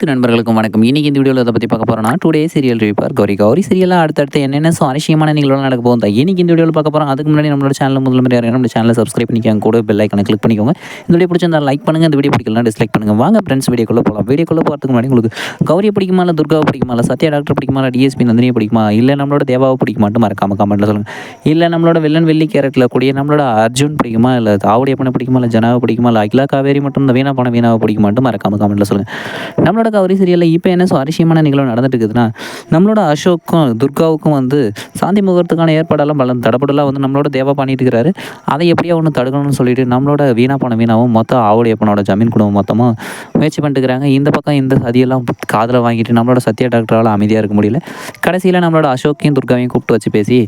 அனைத்து நண்பர்களுக்கும் வணக்கம். இன்னைக்கு இந்த வீடியோவில் அதை பற்றி பார்க்க போகிறோம்னா டுடே சீரியல் ரிப்பார் கௌரி கௌரி சீரியலாக அடுத்தடுத்து என்னென்ன சுவாரஸ்யமான நிகழ்வுகள் நடக்க போகுது இன்னைக்கு இந்த வீடியோவில் பார்க்க போகிறோம் அதுக்கு முன்னாடி நம்மளோட சேனல் முதல்ல மாதிரி யாரும் நம்ம சேனலை சப்ஸ்கிரைப் பண்ணிக்கோங்க. கூட பெல் ஐக்கனை கிளிக் பண்ணிக்கோங்க. இந்த வீடியோ பிடிச்சிருந்தா லைக் பண்ணுங்க. இந்த வீடியோ பிடிக்கலாம் டிஸ்லைக் பண்ணுங்க. வாங்க ஃப்ரெண்ட்ஸ் வீடியோக்குள்ள போகலாம் வீடியோக்குள்ள போகிறதுக்கு முன்னாடி உங்களுக்கு கௌரியை பிடிக்குமா இல்லை துர்காவை பிடிக்குமா இல்லை சத்யா டாக்டர் பிடிக்குமா இல்லை டிஎஸ்பி நந்தினியை பிடிக்குமா? இல்லை நம்மளோட தேவாவை பிடிக்குமாட்டு மறக்காம கமெண்ட்டில் சொல்லுங்கள் இல்லை நம்மளோட வில்லன் வெள்ளி கேரட்டில் கூடிய நம்மளோட அர்ஜுன் பிடிக்குமா? இல்லை தாவுடைய பண்ண பிடிக்குமா? இல்லை ஜனாவை பிடிக்குமா? இல்லை அகிலா காவேரி மட்டும் இந்த வீணா போன வீணாவை பிடிக்குமாட்டு மறக்காம கமெண்ட்டில் சொல்லுங்கள் நம்மளோட கௌரி சீரியலில் இப்போ என்ன சுவாரஸ்யமான நிகழ்வு நடந்துட்டு இருக்குதுன்னா நம்மளோட அசோக்கும் துர்காவுக்கும் வந்து சாந்தி முகத்துக்கான ஏற்பாடெல்லாம் பல தடப்படலாம் வந்து நம்மளோட தேவா பண்ணிட்டு இருக்கிறாரு அதை எப்படியா ஒன்று தடுக்கணும்னு சொல்லிட்டு நம்மளோட வீணா போன வீணாவும் மொத்தம் ஆவுடையப்பனோட ஜமீன் குடும்பம் மொத்தமாக முயற்சி பண்ணிட்டு இருக்கிறாங்க இந்த பக்கம் இந்த சதியெல்லாம் காதில் வாங்கிட்டு நம்மளோட சத்யா டாக்டரால் அமைதியாக இருக்க முடியல. கடைசியில் நம்மளோட அசோக்கையும் துர்காவையும் கூப்பிட்டு வச்சு பேசி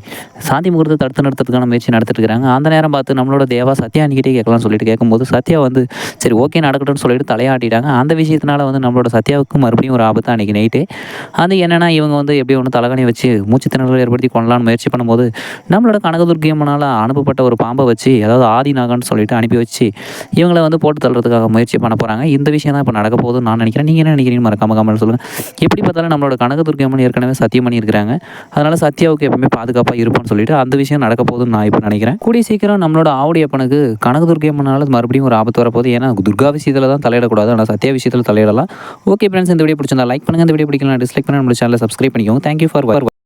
சாந்தி முகூர்த்தத்தை தடுத்து நிறுத்துறதுக்கான முயற்சி நடத்திட்டு இருக்கிறாங்க அந்த நேரம் பார்த்து நம்மளோட தேவா சத்யா அன்னிக்கிட்டே கேட்கலாம்னு சொல்லிட்டு கேட்கும்போது சத்யா வந்து சரி ஓகே நடக்கட்டும்னு சொல்லிட்டு தலையாட்டிட்டாங்க. அந்த விஷயத்தினால வந்து நம்மளோட வித்யாவுக்கு மறுபடியும் ஒரு ஆபத்து அன்றைக்கி நைட்டு அது என்னென்னா இவங்க வந்து எப்படி ஒன்று தலைகணி வச்சு மூச்சு திணறல் ஏற்படுத்தி கொள்ளலான்னு முயற்சி பண்ணும்போது நம்மளோட கனகதுர்க்கியம்மனால் அனுப்பப்பட்ட ஒரு பாம்பை வச்சு அதாவது ஆதிநாகன்னு சொல்லிட்டு அனுப்பி வச்சு இவங்களை வந்து போட்டு தள்ளுறதுக்காக முயற்சி பண்ண போகிறாங்க இந்த விஷயம் தான் இப்போ நடக்க போகுதுன்னு நான் நினைக்கிறேன். நீங்கள் என்ன நினைக்கிறீங்க? மறக்காம சொல்லுங்கள் எப்படி பார்த்தாலும் நம்மளோட கனகதுர்க்கியம்மன் ஏற்கனவே சத்தியம் பண்ணியிருக்கிறாங்க அதனால் சத்யாவுக்கு எப்பவுமே பாதுகாப்பாக இருப்போம்னு சொல்லிட்டு அந்த விஷயம் நடக்க போகுதுன்னு நான் இப்போ நினைக்கிறேன். கூடிய சீக்கிரம் நம்மளோட ஆவுடைய அப்பனுக்கு கனகதுர்க்கி மறுபடியும் ஒரு ஆபத்து வரப்போகுது. ஏன்னா துர்கா விஷயத்தில் தான் தலையிடக்கூடாது. ஆனால் சத்யா விஷயத்தில் தலையிடலாம். ஓகே. ஓகே ஃப்ரெண்ட்ஸ் இந்த வீடியோ பிடிச்சிருந்தா லைக் பண்ணுங்கள் இந்த வீடியோ பிடிக்கலாம் டிஸ்லைக் பண்ணி நம்ம சேனலை சப்ஸ்கிரைப் பண்ணிக்கோங்க. Thank you for